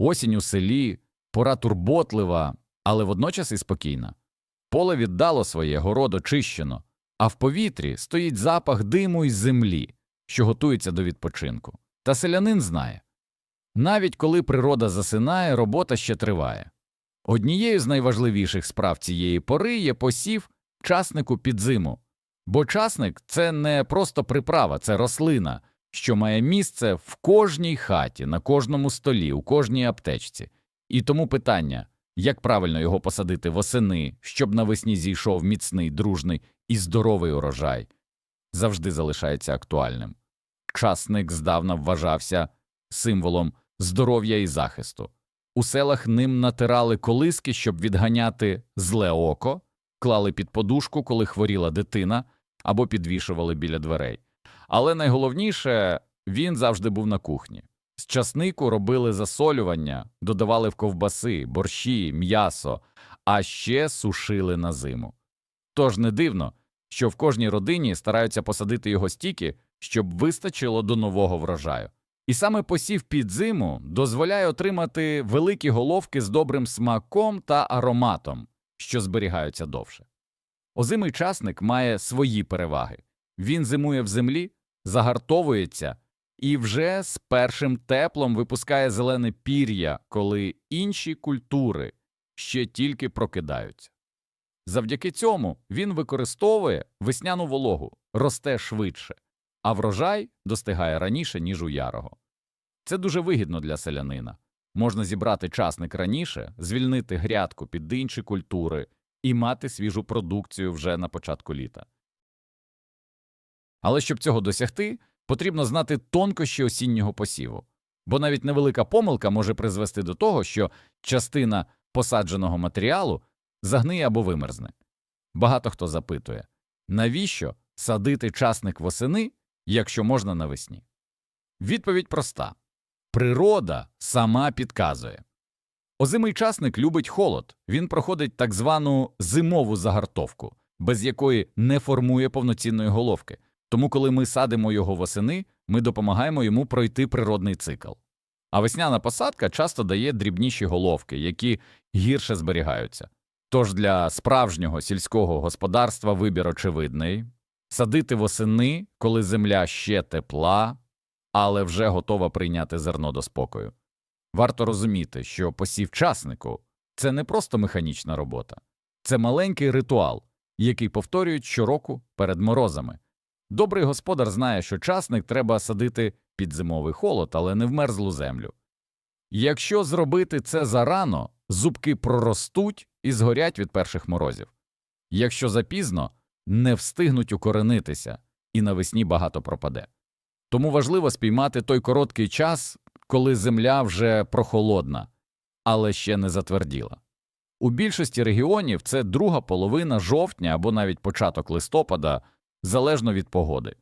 Осінь у селі, пора турботлива, але водночас і спокійна. Поле віддало своє, город очищено, а в повітрі стоїть запах диму із землі, що готується до відпочинку. Та селянин знає навіть коли природа засинає, робота ще триває. Однією з найважливіших справ цієї пори є посів часнику під зиму. Бо часник це не просто приправа, це рослина, що має місце в кожній хаті, на кожному столі, у кожній аптечці. І тому питання, як правильно його посадити восени, щоб навесні зійшов міцний, дружний і здоровий урожай, завжди залишається актуальним. Часник здавна вважався символом здоров'я і захисту. У селах ним натирали колиски, щоб відганяти зле око, клали під подушку, коли хворіла дитина, або підвішували біля дверей. Але найголовніше він завжди був на кухні. З часнику робили засолювання, додавали в ковбаси, борщі, м'ясо, а ще сушили на зиму. Тож не дивно, що в кожній родині стараються посадити його стільки, щоб вистачило до нового врожаю. І саме посів під зиму дозволяє отримати великі головки з добрим смаком та ароматом, що зберігаються довше. Озимий часник має свої переваги. Він зимує в землі, загартовується і вже з першим теплом випускає зелене пір'я, коли інші культури ще тільки прокидаються. Завдяки цьому він використовує весняну вологу, росте швидше, а врожай достигає раніше, ніж у ярого. Це дуже вигідно для селянина. Можна зібрати часник раніше, звільнити грядку під інші культури і мати свіжу продукцію вже на початку літа. Але щоб цього досягти, потрібно знати тонкощі осіннього посіву, бо навіть невелика помилка може призвести до того, що частина посадженого матеріалу загниє або вимерзне. Багато хто запитує, навіщо садити часник восени, якщо можна навесні? Відповідь проста природа сама підказує. Озимий часник любить холод, він проходить так звану зимову загартовку, без якої не формує повноцінної головки. Тому, коли ми садимо його восени, ми допомагаємо йому пройти природний цикл. А весняна посадка часто дає дрібніші головки, які гірше зберігаються. Тож для справжнього сільського господарства вибір очевидний садити восени, коли земля ще тепла, але вже готова прийняти зерно до спокою. Варто розуміти, що посів часнику це не просто механічна робота, це маленький ритуал, який повторюють щороку перед морозами. Добрий господар знає, що часник треба садити під зимовий холод, але не в мерзлу землю. Якщо зробити це зарано, зубки проростуть і згорять від перших морозів. Якщо запізно, не встигнуть укоренитися, і навесні багато пропаде. Тому важливо спіймати той короткий час, коли земля вже прохолодна, але ще не затверділа. У більшості регіонів це друга половина жовтня або навіть початок листопада, залежно від погоди.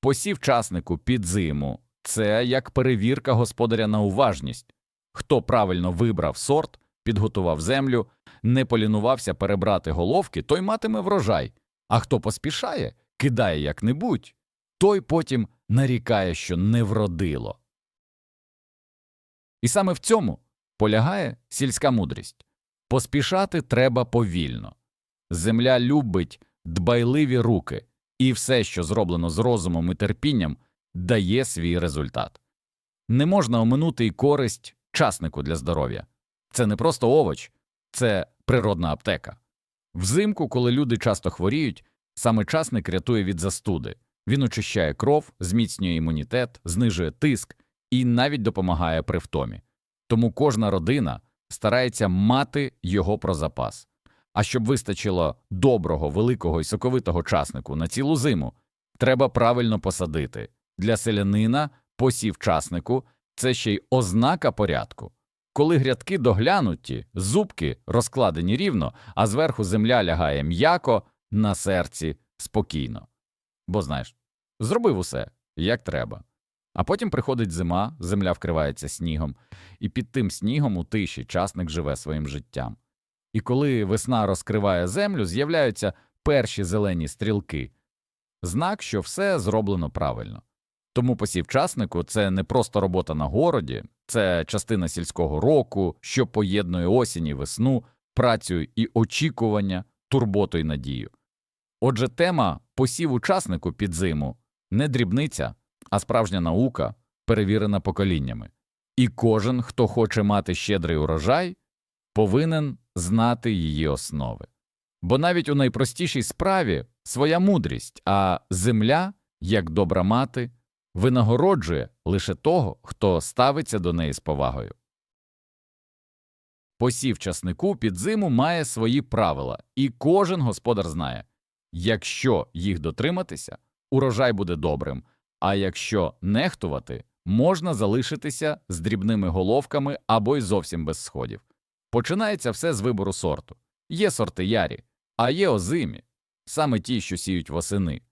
Посів часнику під зиму це як перевірка господаря на уважність. Хто правильно вибрав сорт, підготував землю, не полінувався перебрати головки, той матиме врожай, а хто поспішає, кидає як-небудь, той потім нарікає, що не вродило. І саме в цьому полягає сільська мудрість поспішати треба повільно. Земля любить дбайливі руки, і все, що зроблено з розумом і терпінням, дає свій результат. Не можна оминути й користь часнику для здоров'я. Це не просто овоч, це природна аптека. Взимку, коли люди часто хворіють, саме часник рятує від застуди. Він очищає кров, зміцнює імунітет, знижує тиск і навіть допомагає при втомі. Тому кожна родина старається мати його про запас. А щоб вистачило доброго, великого і соковитого часнику на цілу зиму, треба правильно посадити. Для селянина посів часнику це ще й ознака порядку. Коли грядки доглянуті, зубки розкладені рівно, а зверху земля лягає м'яко, на серці спокійно. Бо знаєш, зробив усе, як треба. А потім приходить зима, земля вкривається снігом, і під тим снігом у тиші часник живе своїм життям. І коли весна розкриває землю, з'являються перші зелені стрілки знак, що все зроблено правильно. Тому посів часнику це не просто робота на городі, це частина сільського року, що поєднує осінь і весну, працю і очікування, турботу і надію. Отже, тема посіву часнику під зиму не дрібниця, а справжня наука, перевірена поколіннями. І кожен, хто хоче мати щедрий урожай, повинен знати її основи. Бо навіть у найпростішій справі своя мудрість, а земля, як добра мати, винагороджує лише того, хто ставиться до неї з повагою. Посів часнику під зиму має свої правила, і кожен господар знає якщо їх дотриматися, урожай буде добрим, а якщо нехтувати, можна залишитися з дрібними головками або й зовсім без сходів. Починається все з вибору сорту. Є сорти ярі, а є озимі, саме ті, що сіють восени.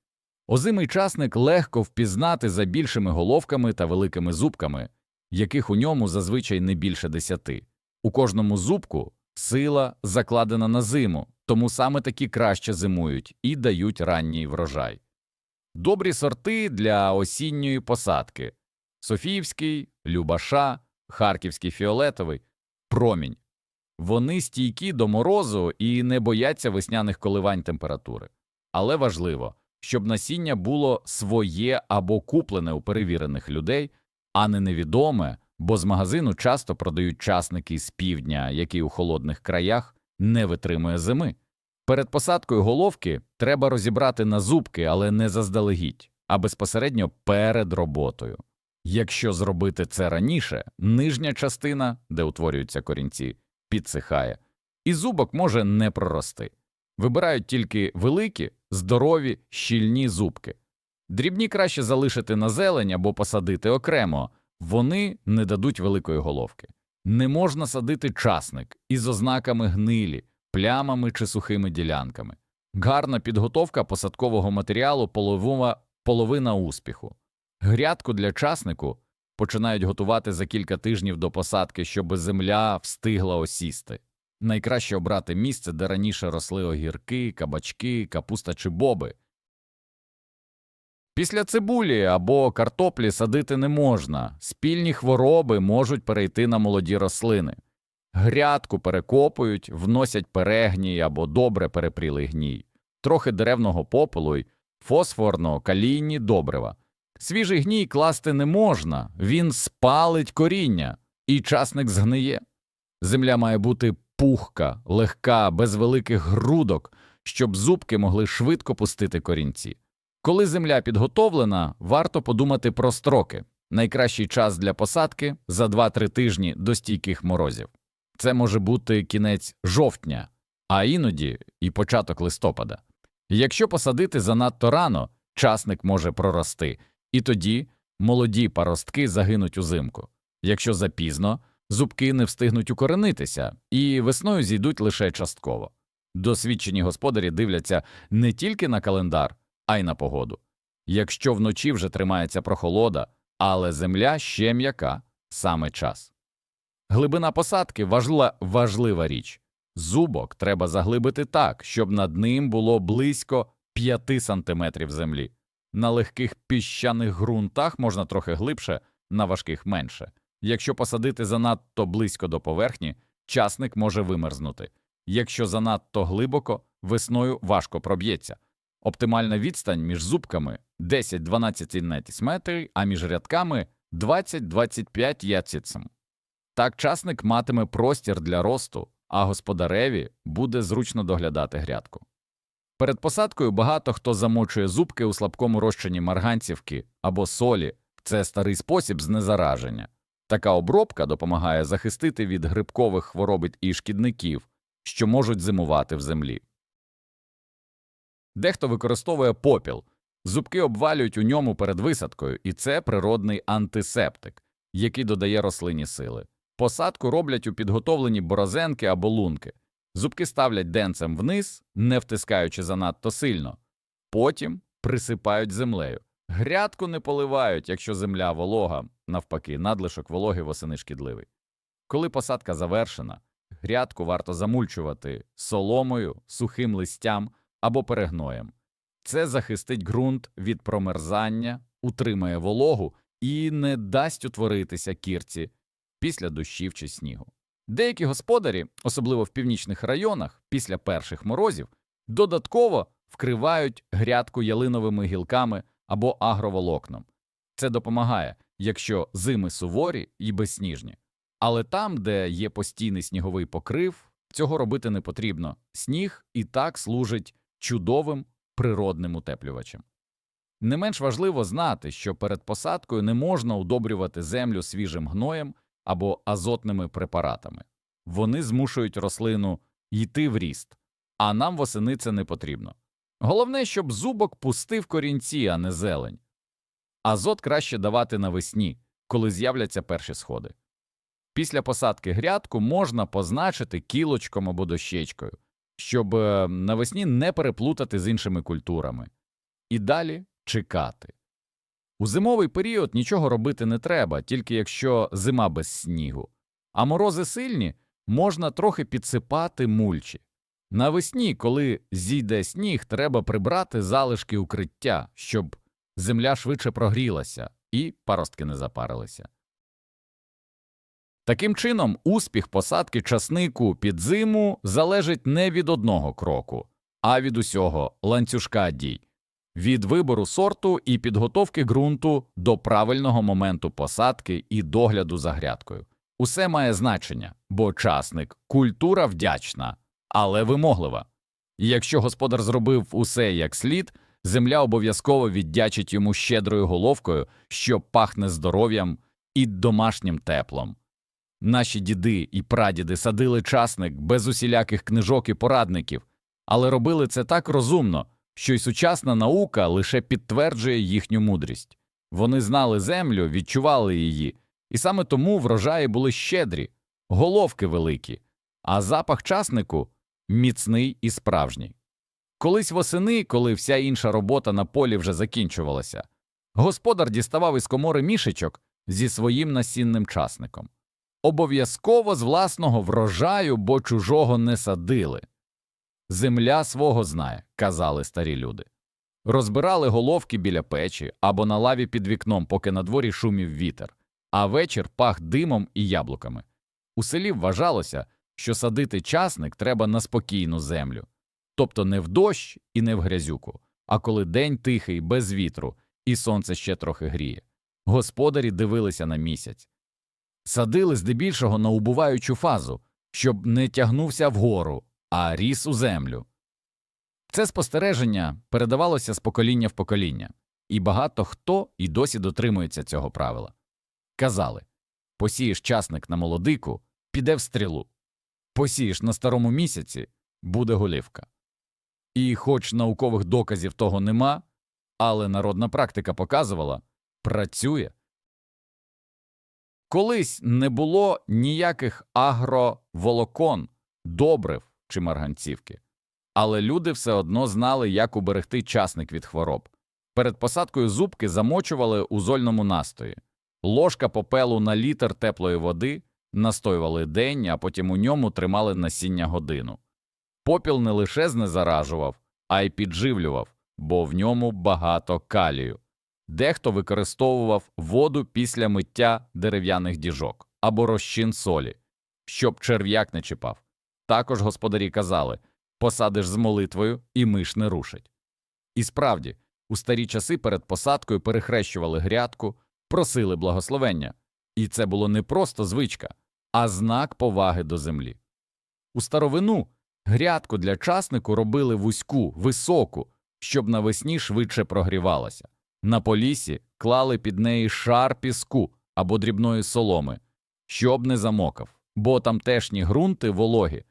Озимий часник легко впізнати за більшими головками та великими зубками, яких у ньому зазвичай не більше десяти. У кожному зубку сила закладена на зиму, тому саме такі краще зимують і дають ранній врожай. Добрі сорти для осінньої посадки Софіївський, Любаша, Харківський фіолетовий, промінь. Вони стійкі до морозу і не бояться весняних коливань температури. Але важливо, щоб насіння було своє або куплене у перевірених людей, а не невідоме, бо з магазину часто продають часники з півдня, який у холодних краях не витримує зими. Перед посадкою головки треба розібрати на зубки, але не заздалегідь, а безпосередньо перед роботою. Якщо зробити це раніше, нижня частина, де утворюються корінці, підсихає, і зубок може не прорости. Вибирають тільки великі, здорові, щільні зубки. Дрібні краще залишити на зелень або посадити окремо, вони не дадуть великої головки. Не можна садити часник із ознаками гнилі, плямами чи сухими ділянками. Гарна підготовка посадкового матеріалу половина, половина успіху. Грядку для часнику починають готувати за кілька тижнів до посадки, щоб земля встигла осісти. Найкраще обрати місце, де раніше росли огірки, кабачки, капуста чи боби. Після цибулі або картоплі садити не можна, спільні хвороби можуть перейти на молоді рослини. Грядку перекопують, вносять перегній або добре перепрілий гній, трохи деревного попелу й фосфорно калійні добрива. Свіжий гній класти не можна, він спалить коріння, і часник згниє. Земля має бути пухка, легка, без великих грудок, щоб зубки могли швидко пустити корінці. Коли земля підготовлена, варто подумати про строки. Найкращий час для посадки за 2-3 тижні до стійких морозів. Це може бути кінець жовтня, а іноді і початок листопада. Якщо посадити занадто рано, часник може прорости, і тоді молоді паростки загинуть узимку. Якщо запізно, зубки не встигнуть укоренитися і весною зійдуть лише частково. Досвідчені господарі дивляться не тільки на календар, а й на погоду. Якщо вночі вже тримається прохолода, але земля ще м'яка саме час. Глибина посадки важлива річ. Зубок треба заглибити так, щоб над ним було близько 5 сантиметрів землі. На легких піщаних ґрунтах можна трохи глибше, на важких менше. Якщо посадити занадто близько до поверхні, часник може вимерзнути. Якщо занадто глибоко, весною важко проб'ється. Оптимальна відстань між зубками 10-12 метрів, а між рядками 20-25 яцицем. Так часник матиме простір для росту, а господареві буде зручно доглядати грядку. Перед посадкою багато хто замочує зубки у слабкому розчині марганцівки або солі це старий спосіб знезараження. Така обробка допомагає захистити від грибкових хвороб і шкідників, що можуть зимувати в землі. Дехто використовує попіл, зубки обвалюють у ньому перед висадкою, і це природний антисептик, який додає рослині сили. Посадку роблять у підготовлені борозенки або лунки. Зубки ставлять денцем вниз, не втискаючи занадто сильно, потім присипають землею. Грядку не поливають, якщо земля волога, навпаки, надлишок вологи восени шкідливий. Коли посадка завершена, грядку варто замульчувати соломою, сухим листям або перегноєм. Це захистить ґрунт від промерзання утримає вологу і не дасть утворитися кірці після дощів чи снігу. Деякі господарі, особливо в північних районах, після перших морозів, додатково вкривають грядку ялиновими гілками або агроволокном. Це допомагає, якщо зими суворі і безсніжні. Але там, де є постійний сніговий покрив, цього робити не потрібно. Сніг і так служить чудовим природним утеплювачем. Не менш важливо знати, що перед посадкою не можна удобрювати землю свіжим гноєм або азотними препаратами. Вони змушують рослину йти в ріст, а нам восени це не потрібно. Головне, щоб зубок пустив корінці, а не зелень. Азот краще давати навесні, коли з'являться перші сходи. Після посадки грядку можна позначити кілочком або дощечкою, щоб е, навесні не переплутати з іншими культурами. І далі чекати. У зимовий період нічого робити не треба, тільки якщо зима без снігу. А морози сильні, можна трохи підсипати мульчі. Навесні, коли зійде сніг, треба прибрати залишки укриття, щоб земля швидше прогрілася і паростки не запарилися. Таким чином, успіх посадки часнику під зиму залежить не від одного кроку, а від усього ланцюжка дій від вибору сорту і підготовки ґрунту до правильного моменту посадки і догляду за грядкою. Усе має значення, бо часник культура вдячна, але вимоглива. І якщо господар зробив усе як слід, земля обов'язково віддячить йому щедрою головкою, що пахне здоров'ям і домашнім теплом. Наші діди і прадіди садили часник без усіляких книжок і порадників, але робили це так розумно, що й сучасна наука лише підтверджує їхню мудрість. Вони знали землю, відчували її, і саме тому врожаї були щедрі, головки великі, а запах часнику міцний і справжній. Колись восени, коли вся інша робота на полі вже закінчувалася, господар діставав із комори мішечок зі своїм насінним часником. Обов'язково з власного врожаю, бо чужого не садили. Земля свого знає, казали старі люди. Розбирали головки біля печі або на лаві під вікном, поки на дворі шумів вітер, а вечір пах димом і яблуками. У селі вважалося, що садити часник треба на спокійну землю, тобто не в дощ і не в грязюку, а коли день тихий, без вітру, і сонце ще трохи гріє. Господарі дивилися на місяць. Садили здебільшого на убуваючу фазу, щоб не тягнувся вгору, а ріс у землю. Це спостереження передавалося з покоління в покоління, і багато хто і досі дотримується цього правила. Казали посієш часник на молодику, піде в стрілу, посієш на старому місяці, буде голівка. І, хоч наукових доказів того нема, але народна практика показувала працює. Колись не було ніяких агроволокон, добрив чи марганцівки. Але люди все одно знали, як уберегти часник від хвороб. Перед посадкою зубки замочували у зольному настої, ложка попелу на літр теплої води, настоювали день, а потім у ньому тримали насіння годину. Попіл не лише знезаражував, а й підживлював, бо в ньому багато калію. Дехто використовував воду після миття дерев'яних діжок або розчин солі, щоб черв'як не чіпав. Також господарі казали посадиш з молитвою, і миш не рушить. І справді, у старі часи перед посадкою перехрещували грядку, просили благословення, і це було не просто звичка, а знак поваги до землі. У старовину грядку для часнику робили вузьку, високу, щоб навесні швидше прогрівалася. На полісі клали під неї шар піску або дрібної соломи, щоб не замокав, бо тамтешні ґрунти вологі,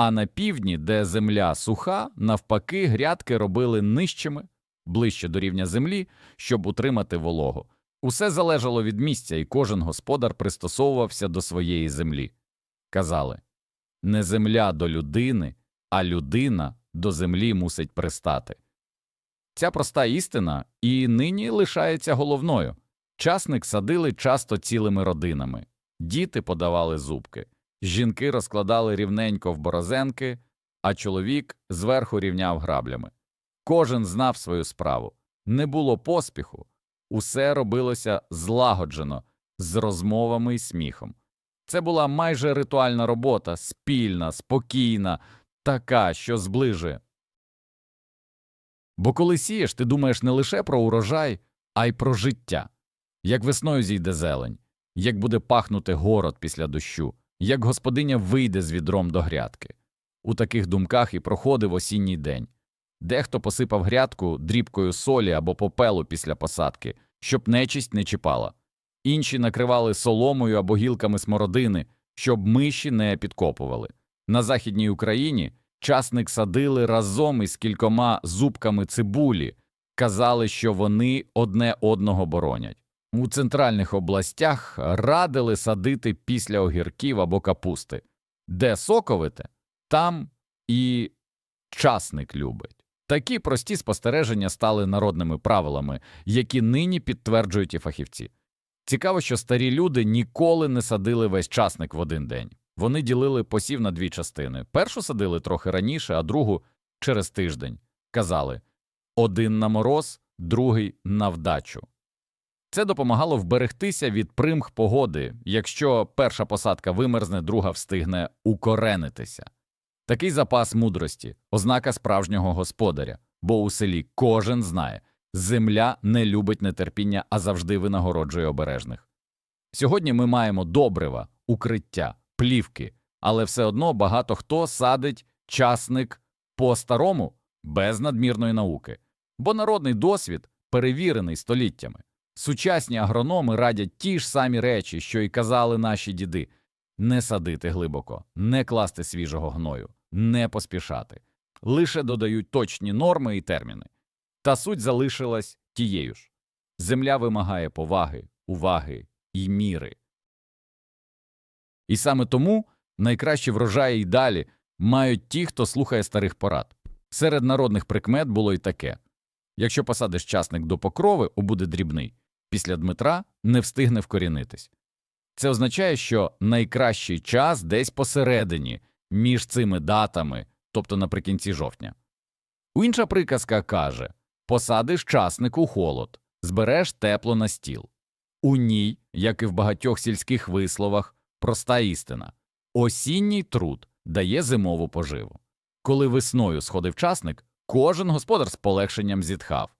а на півдні, де земля суха, навпаки, грядки робили нижчими, ближче до рівня землі, щоб утримати вологу. Усе залежало від місця, і кожен господар пристосовувався до своєї землі. Казали не земля до людини, а людина до землі мусить пристати. Ця проста істина і нині лишається головною. Часник садили часто цілими родинами, діти подавали зубки, жінки розкладали рівненько в борозенки, а чоловік зверху рівняв граблями. Кожен знав свою справу, не було поспіху, Усе робилося злагоджено, з розмовами і сміхом. Це була майже ритуальна робота, спільна, спокійна, така, що зближує. Бо коли сієш, ти думаєш не лише про урожай, а й про життя. Як весною зійде зелень, як буде пахнути город після дощу, як господиня вийде з відром до грядки. У таких думках і проходив осінній день. Дехто посипав грядку дрібкою солі або попелу після посадки, щоб нечисть не чіпала. Інші накривали соломою або гілками смородини, щоб миші не підкопували. На Західній Україні часник садили разом із кількома зубками цибулі, казали, що вони одне одного боронять. У центральних областях радили садити після огірків або капусти. Де соковите, там і часник любить. Такі прості спостереження стали народними правилами, які нині підтверджують і фахівці. Цікаво, що старі люди ніколи не садили весь часник в один день. Вони ділили посів на дві частини. Першу садили трохи раніше, а другу через тиждень. Казали один на мороз, другий на вдачу. Це допомагало вберегтися від примх погоди, якщо перша посадка вимерзне, друга встигне укоренитися. Такий запас мудрості ознака справжнього господаря, бо у селі кожен знає земля не любить нетерпіння, а завжди винагороджує обережних. Сьогодні ми маємо добрива, укриття, плівки, але все одно багато хто садить часник по старому без надмірної науки, бо народний досвід перевірений століттями. Сучасні агрономи радять ті ж самі речі, що й казали наші діди не садити глибоко, не класти свіжого гною, не поспішати, лише додають точні норми і терміни. Та суть залишилась тією ж земля вимагає поваги, уваги і міри. І саме тому найкращі врожаї й далі мають ті, хто слухає старих порад. Серед народних прикмет було й таке якщо посадиш часник до покрови, буде дрібний, після Дмитра не встигне вкорінитись. Це означає, що найкращий час десь посередині, між цими датами, тобто наприкінці жовтня. Інша приказка каже посадиш часник у холод, збереш тепло на стіл. У ній, як і в багатьох сільських висловах, проста істина осінній труд дає зимову поживу. Коли весною сходив часник, кожен господар з полегшенням зітхав,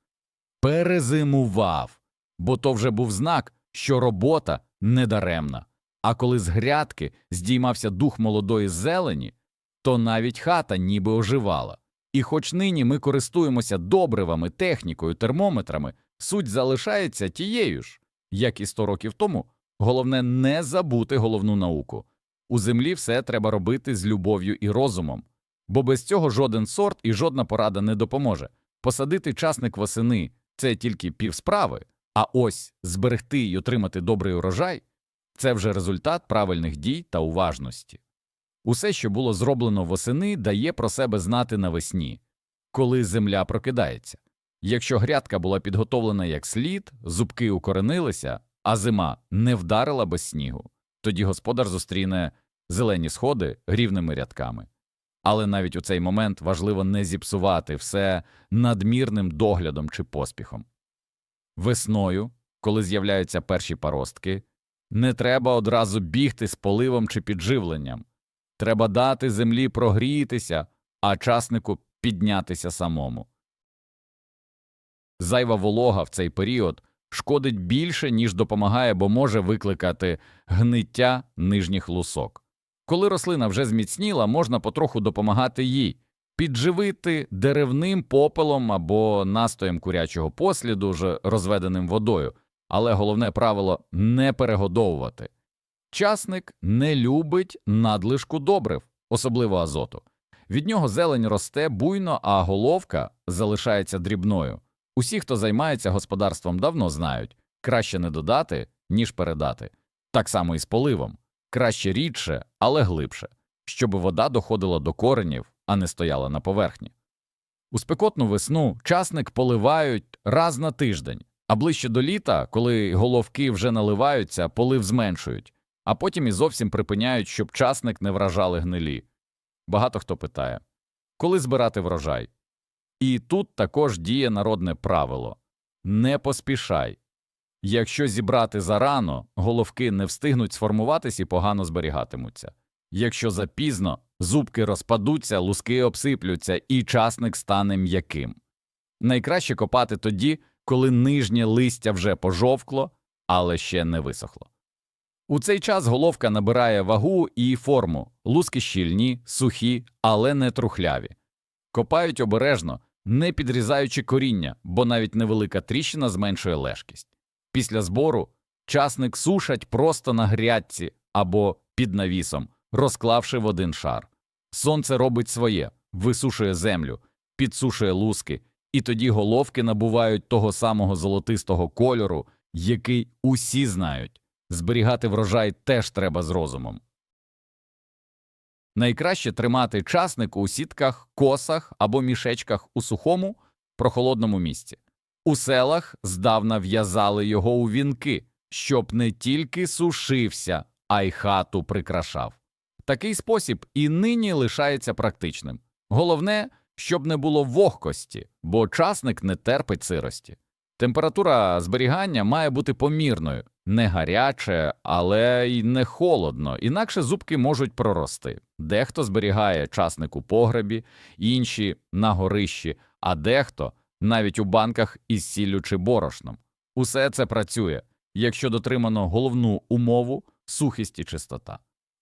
перезимував, бо то вже був знак, що робота недаремна. А коли з грядки здіймався дух молодої зелені, то навіть хата ніби оживала. І хоч нині ми користуємося добривами, технікою, термометрами, суть залишається тією ж, як і сто років тому. Головне не забути головну науку. У землі все треба робити з любов'ю і розумом, бо без цього жоден сорт і жодна порада не допоможе. Посадити часник восени це тільки півсправи, а ось зберегти і отримати добрий урожай це вже результат правильних дій та уважності. Усе, що було зроблено восени, дає про себе знати навесні, коли земля прокидається. Якщо грядка була підготовлена як слід, зубки укоренилися, а зима не вдарила без снігу, тоді господар зустріне зелені сходи рівними рядками. Але навіть у цей момент важливо не зіпсувати все надмірним доглядом чи поспіхом. Весною, коли з'являються перші паростки, не треба одразу бігти з поливом чи підживленням. Треба дати землі прогрітися, а часнику піднятися самому. Зайва волога в цей період шкодить більше, ніж допомагає, бо може викликати гниття нижніх лусок. Коли рослина вже зміцніла, можна потроху допомагати їй, підживити деревним попелом або настоєм курячого посліду з розведеним водою, але головне правило не перегодовувати. Часник не любить надлишку добрив, особливо азоту. Від нього зелень росте буйно, а головка залишається дрібною. Усі, хто займається господарством, давно знають краще не додати, ніж передати. Так само і з поливом краще рідше, але глибше, щоб вода доходила до коренів, а не стояла на поверхні. У спекотну весну часник поливають раз на тиждень, а ближче до літа, коли головки вже наливаються, полив зменшують, а потім і зовсім припиняють, щоб часник не вражали гнилі. Багато хто питає коли збирати врожай? І тут також діє народне правило не поспішай, Якщо зібрати зарано, головки не встигнуть сформуватись і погано зберігатимуться. Якщо запізно, зубки розпадуться, луски обсиплються і часник стане м'яким. Найкраще копати тоді, коли нижнє листя вже пожовкло, але ще не висохло. У цей час головка набирає вагу і форму, луски щільні, сухі, але не трухляві. Копають обережно, не підрізаючи коріння, бо навіть невелика тріщина зменшує лежкість. Після збору часник сушать просто на грядці або під навісом, розклавши в один шар. Сонце робить своє, висушує землю, підсушує луски, і тоді головки набувають того самого золотистого кольору, який усі знають. Зберігати врожай теж треба з розумом. Найкраще тримати часник у сітках, косах або мішечках у сухому, прохолодному місці. У селах здавна в'язали його у вінки, щоб не тільки сушився, а й хату прикрашав. Такий спосіб і нині лишається практичним. Головне, щоб не було вогкості, бо часник не терпить сирості. Температура зберігання має бути помірною, не гаряче, але й не холодно, інакше зубки можуть прорости. Дехто зберігає часник у погребі, інші на горищі, а дехто навіть у банках із сіллю чи борошном. Усе це працює, якщо дотримано головну умову сухість і чистота.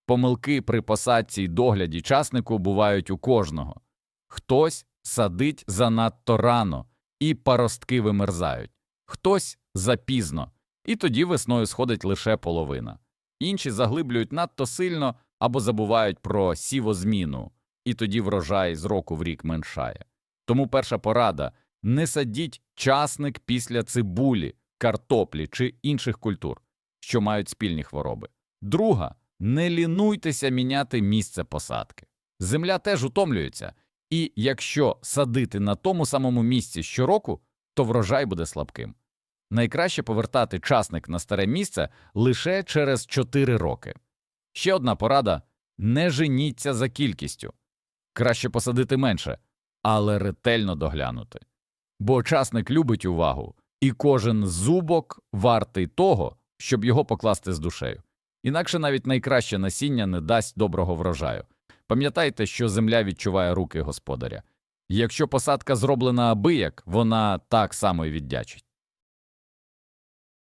Помилки при посадці й догляді часнику бувають у кожного. Хтось садить занадто рано, і паростки вимерзають, хтось запізно, і тоді весною сходить лише половина. Інші заглиблюють надто сильно або забувають про сівозміну, і тоді врожай з року в рік меншає. Тому перша порада не садіть часник після цибулі, картоплі чи інших культур, що мають спільні хвороби. Друга не лінуйтеся міняти місце посадки. Земля теж утомлюється, і якщо садити на тому самому місці щороку, то врожай буде слабким. Найкраще повертати часник на старе місце лише через 4 роки. Ще одна порада не женіться за кількістю. Краще посадити менше, але ретельно доглянути. Бо часник любить увагу, і кожен зубок вартий того, щоб його покласти з душею. Інакше навіть найкраще насіння не дасть доброго врожаю. Пам'ятайте, що земля відчуває руки господаря. Якщо посадка зроблена абияк, вона так само й віддячить.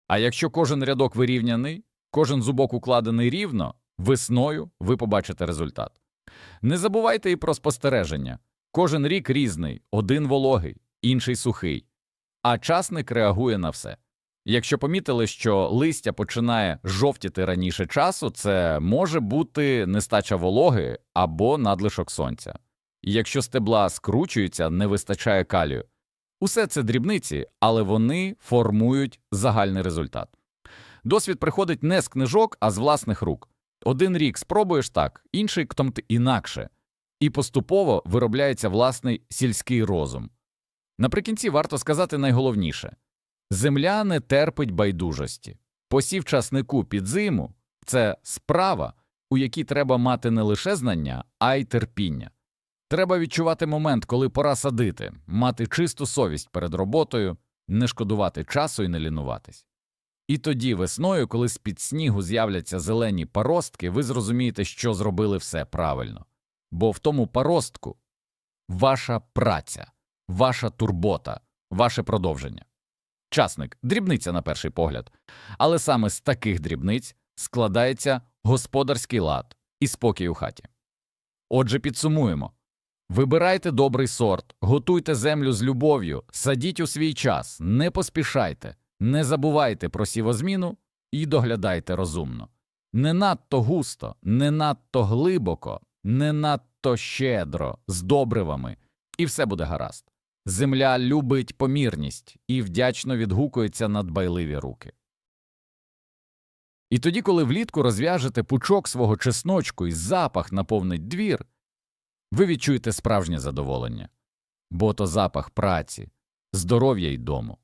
А якщо кожен рядок вирівняний, кожен зубок укладений рівно, весною ви побачите результат. Не забувайте і про спостереження. Кожен рік різний, один вологий, інший сухий, а часник реагує на все. Якщо помітили, що листя починає жовтіти раніше часу, це може бути нестача вологи або надлишок сонця. Якщо стебла скручуються, не вистачає калію. Усе це дрібниці, але вони формують загальний результат. Досвід приходить не з книжок, а з власних рук. Один рік спробуєш так, інший ктомти інакше, і поступово виробляється власний сільський розум. Наприкінці варто сказати найголовніше земля не терпить байдужості. Посів часнику під зиму це справа, у якій треба мати не лише знання, а й терпіння. Треба відчувати момент, коли пора садити, мати чисту совість перед роботою, не шкодувати часу і не лінуватись. І тоді весною, коли з під снігу з'являться зелені паростки, ви зрозумієте, що зробили все правильно. Бо в тому паростку ваша праця, ваша турбота, ваше продовження. Часник дрібниця на перший погляд, але саме з таких дрібниць складається господарський лад і спокій у хаті. Отже, підсумуємо вибирайте добрий сорт, готуйте землю з любов'ю, садіть у свій час, не поспішайте, не забувайте про сівозміну і доглядайте розумно. Не надто густо, не надто глибоко, не надто щедро, з добривами, і все буде гаразд. Земля любить помірність і вдячно відгукується на дбайливі руки. І тоді, коли влітку розв'яжете пучок свого чесночку і запах наповнить двір, ви відчуєте справжнє задоволення, бо то запах праці, здоров'я й дому.